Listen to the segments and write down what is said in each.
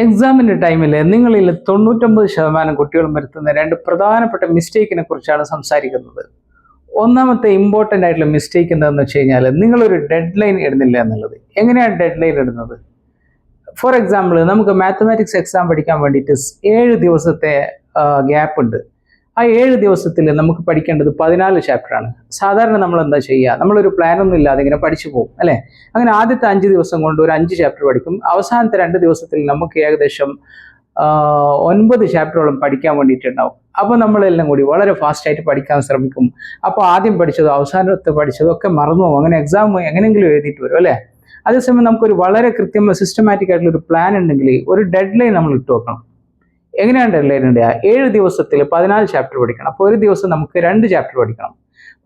എക്സാമിന്റെ ടൈമിൽ നിങ്ങളിൽ തൊണ്ണൂറ്റൊമ്പത് ശതമാനം കുട്ടികളും വരുത്തുന്ന രണ്ട് പ്രധാനപ്പെട്ട മിസ്റ്റേക്കിനെ കുറിച്ചാണ് സംസാരിക്കുന്നത്. ഒന്നാമത്തെ ഇമ്പോർട്ടന്റ് ആയിട്ടുള്ള മിസ്റ്റേക്ക് എന്താണെന്ന് വെച്ച് കഴിഞ്ഞാൽ നിങ്ങളൊരു ഡെഡ് ലൈൻ ഇടുന്നില്ല എന്നുള്ളത്. എങ്ങനെയാണ് ഡെഡ് ലൈൻ ഇടുന്നത്? ഫോർ എക്സാമ്പിൾ നമുക്ക് മാത്തമാറ്റിക്സ് എക്സാം പഠിക്കാൻ വേണ്ടിയിട്ട് ഏഴ് ദിവസത്തെ ഗ്യാപ്പ് ഉണ്ട്. ആ ഏഴ് ദിവസത്തിൽ നമുക്ക് പഠിക്കേണ്ടത് പതിനാല് ചാപ്റ്ററാണ് സാധാരണ നമ്മൾ എന്താ ചെയ്യുക? നമ്മളൊരു പ്ലാനൊന്നും ഇല്ലാതെ ഇങ്ങനെ പഠിച്ചു പോകും അല്ലേ? അങ്ങനെ ആദ്യത്തെ അഞ്ച് ദിവസം കൊണ്ട് ഒരു അഞ്ച് ചാപ്റ്റർ പഠിക്കും. അവസാനത്തെ രണ്ട് ദിവസത്തിൽ നമുക്ക് ഏകദേശം ഒൻപത് ചാപ്റ്ററോളം പഠിക്കാൻ വേണ്ടിയിട്ടുണ്ടാവും. അപ്പോൾ നമ്മളെല്ലാം കൂടി വളരെ ഫാസ്റ്റായിട്ട് പഠിക്കാൻ ശ്രമിക്കും. അപ്പോൾ ആദ്യം പഠിച്ചതോ അവസാനത്തെ പഠിച്ചതോ ഒക്കെ മറന്നു പോകും. അങ്ങനെ എക്സാം എങ്ങനെയെങ്കിലും എഴുതിയിട്ട് വരും അല്ലേ? അതേസമയം നമുക്കൊരു വളരെ കൃത്യമായ സിസ്റ്റമാറ്റിക് ആയിട്ടുള്ള ഒരു പ്ലാൻ ഉണ്ടെങ്കിൽ ഒരു ഡെഡ് ലൈൻ നമ്മൾ ഇട്ട് വെക്കണം. എങ്ങനെയാണ് ഡെഡ്ലൈൻ ഉണ്ട്? ഏഴ് ദിവസത്തിൽ പതിനാല് ചാപ്റ്റർ പഠിക്കണം. അപ്പോൾ ഒരു ദിവസം നമുക്ക് രണ്ട് ചാപ്റ്റർ പഠിക്കണം.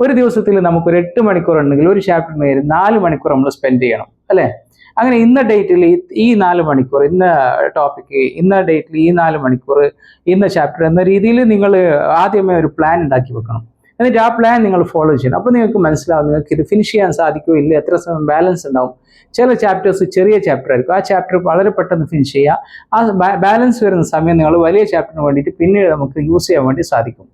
ഒരു ദിവസത്തിൽ നമുക്ക് ഒരു എട്ട് മണിക്കൂർ ഉണ്ടെങ്കിൽ ഒരു ചാപ്റ്ററിന് പേര് നാല് മണിക്കൂർ നമ്മൾ സ്പെൻഡ് ചെയ്യണം. അല്ലേ? അങ്ങനെ ഇന്ന ഡേറ്റിൽ ഈ നാല് മണിക്കൂർ ഇന്ന ടോപ്പിക്ക് ഇന്ന ഡേറ്റിൽ ഈ നാല് മണിക്കൂർ ഇന്ന ചാപ്റ്റർ എന്ന രീതിയിൽ നിങ്ങൾ ആദ്യമേ ഒരു പ്ലാൻ ഉണ്ടാക്കി വെക്കണം. എന്നിട്ട് ആ പ്ലാൻ നിങ്ങൾ ഫോളോ ചെയ്യണം. അപ്പോൾ നിങ്ങൾക്ക് മനസ്സിലാവും നിങ്ങൾക്ക് ഇത് ഫിനിഷ് ചെയ്യാൻ സാധിക്കുമോ ഇല്ല? എത്ര സമയം ബാലൻസ് ഉണ്ടാവും? ചില ചാപ്റ്റേഴ്സ് ചെറിയ ചാപ്റ്റർ ആയിരിക്കും. ആ ചാപ്റ്റർ വളരെ പെട്ടെന്ന് ഫിനിഷ് ചെയ്യുക. ആ ബാലൻസ് വരുന്ന സമയം നിങ്ങൾ വലിയ ചാപ്റ്ററിന് വേണ്ടിയിട്ട് പിന്നീട് നമുക്ക് യൂസ് ചെയ്യാൻ വേണ്ടി സാധിക്കും.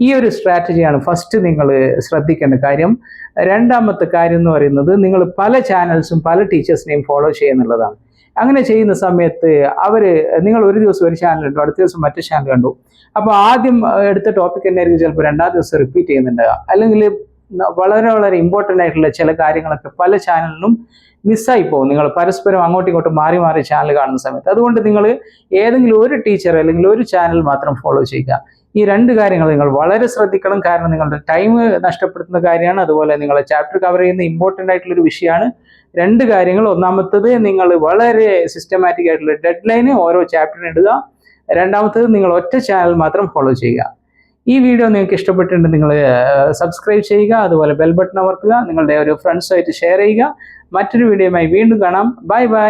ഈ ഒരു സ്ട്രാറ്റജിയാണ് ഫസ്റ്റ് നിങ്ങൾ ശ്രദ്ധിക്കേണ്ട കാര്യം. രണ്ടാമത്തെ കാര്യം എന്ന് പറയുന്നത് നിങ്ങൾ പല ചാനൽസും പല ടീച്ചേഴ്സിനെയും ഫോളോ ചെയ്യുന്നുള്ളതാണ് അങ്ങനെ ചെയ്യുന്ന സമയത്ത് അവർ നിങ്ങൾ ഒരു ദിവസം ഒരു ചാനൽ കണ്ടു അടുത്ത ദിവസം മറ്റു ചാനൽ കണ്ടു. അപ്പോൾ ആദ്യം എടുത്ത ടോപ്പിക് തന്നെയായിരിക്കും ചിലപ്പോൾ രണ്ടാം ദിവസം റിപ്പീറ്റ് ചെയ്യുന്നുണ്ടാകുക അല്ലെങ്കിൽ വളരെ വളരെ ഇമ്പോർട്ടന്റ് ആയിട്ടുള്ള ചില കാര്യങ്ങളൊക്കെ പല ചാനലിനും മിസ്സായി പോകും. നിങ്ങൾ പരസ്പരം അങ്ങോട്ടും ഇങ്ങോട്ടും മാറി മാറി ചാനൽ കാണുന്ന സമയത്ത്. അതുകൊണ്ട് നിങ്ങൾ ഏതെങ്കിലും ഒരു ടീച്ചർ അല്ലെങ്കിൽ ഒരു ചാനൽ മാത്രം ഫോളോ ചെയ്യുക. ഈ രണ്ട് കാര്യങ്ങൾ നിങ്ങൾ വളരെ ശ്രദ്ധിക്കണം. കാരണം നിങ്ങളുടെ ടൈം നഷ്ടപ്പെടുത്തുന്ന കാര്യമാണ്. അതുപോലെ നിങ്ങളെ ചാപ്റ്റർ കവർ ചെയ്യുന്ന ഇമ്പോർട്ടന്റ് ആയിട്ടുള്ള ഒരു വിഷയമാണ്. രണ്ട് കാര്യങ്ങൾ. ഒന്നാമത്തത് നിങ്ങൾ വളരെ സിസ്റ്റമാറ്റിക് ആയിട്ടുള്ള ഡെഡ് ലൈന് ഓരോ ചാപ്റ്ററിന് ഇടുക. രണ്ടാമത്തത് നിങ്ങൾ ഒറ്റ ചാനൽ മാത്രം ഫോളോ ചെയ്യുക. ഈ വീഡിയോ നിങ്ങൾക്ക് ഇഷ്ടപ്പെട്ടിട്ടുണ്ട് നിങ്ങൾ സബ്സ്ക്രൈബ് ചെയ്യുക അതുപോലെ ബെൽ ബട്ടൺ അമർത്തുക നിങ്ങളുടെ ഒരു ഫ്രണ്ട്സുമായിട്ട് ഷെയർ ചെയ്യുക. മറ്റൊരു വീഡിയോയുമായി വീണ്ടും കാണാം. Bye bye